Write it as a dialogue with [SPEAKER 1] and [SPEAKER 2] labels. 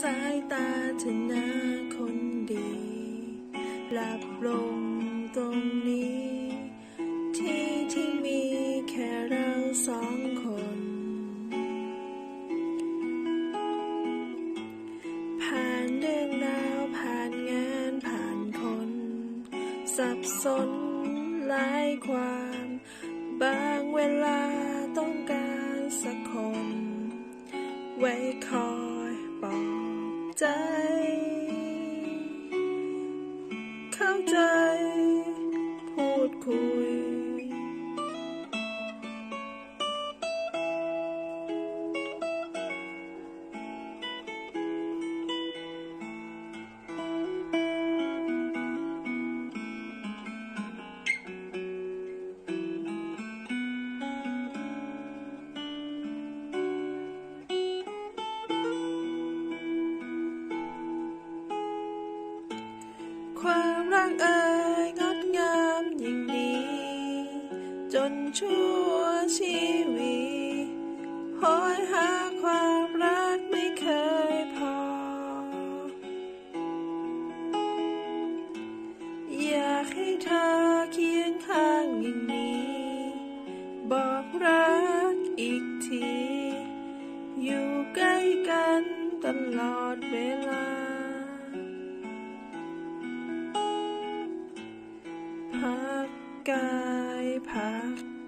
[SPEAKER 1] สายตาเธอน้าคนดีหลับลงตรงนี้ ที่ที่มีแค่เราสองคน ผ่านเรื่องราวผ่านงานผ่านคน สับสนหลายความ บางเวลาต้องการสักคน ไว้คอย ใจ เข้าใจ พูดคุย ความรักเอ่ยงดงามยิ่งนี้จนชั่วชีวิตหอยหาความรักไม่เคยพอ อยากให้เธอเคียงข้างอย่างนี้ บอกรักอีกที อยู่ใกล้กันตลอดเวลา พั怕